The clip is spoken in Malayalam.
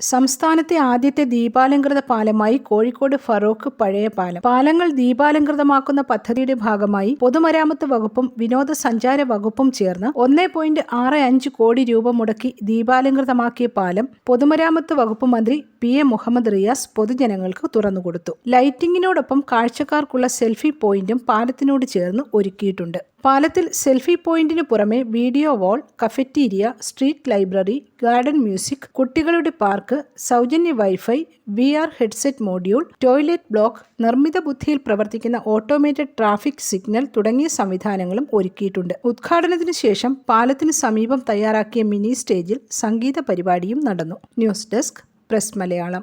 സംസ്ഥാനത്തെ ആദ്യത്തെ ദീപാലങ്കൃത പാലമായി കോഴിക്കോട് ഫറോക്ക് പഴയ പാലം. പാലങ്ങൾ ദീപാലങ്കൃതമാക്കുന്ന പദ്ധതിയുടെ ഭാഗമായി പൊതുമരാമത്ത് വകുപ്പും വിനോദസഞ്ചാര വകുപ്പും ചേർന്ന് ഒന്നേ പോയിന്റ് ആറ് അഞ്ച് കോടി രൂപ മുടക്കി ദീപാലങ്കൃതമാക്കിയ പാലം പൊതുമരാമത്ത് വകുപ്പ് മന്ത്രി പി എ മുഹമ്മദ് റിയാസ് പൊതുജനങ്ങൾക്ക് തുറന്നുകൊടുത്തു. ലൈറ്റിംഗിനോടൊപ്പം കാഴ്ചക്കാർക്കുള്ള സെൽഫി പോയിന്റും പാലത്തിനോട് ചേർന്ന് ഒരുക്കിയിട്ടുണ്ട്. പാലത്തിൽ സെൽഫി പോയിന്റിന് പുറമെ video wall cafeteria street library garden music കുട്ടികളുടെ പാർക്ക് സൗജന്യ wifi V R headset module toilet block നിർമ്മിത ബുദ്ധിയിൽ പ്രവർത്തിക്കുന്ന ഓട്ടോമേറ്റഡ് ട്രാഫിക് സിഗ്നൽ തുടങ്ങിയ സംവിധാനങ്ങളും ഒരുക്കിയിട്ടുണ്ട്. ഉദ്ഘാടനത്തിന് ശേഷം പാലത്തിന് സമീപം തയ്യാറാക്കിയ മിനി സ്റ്റേജിൽ സംഗീത പരിപാടിയും നടന്നു. News desk press Malayalam.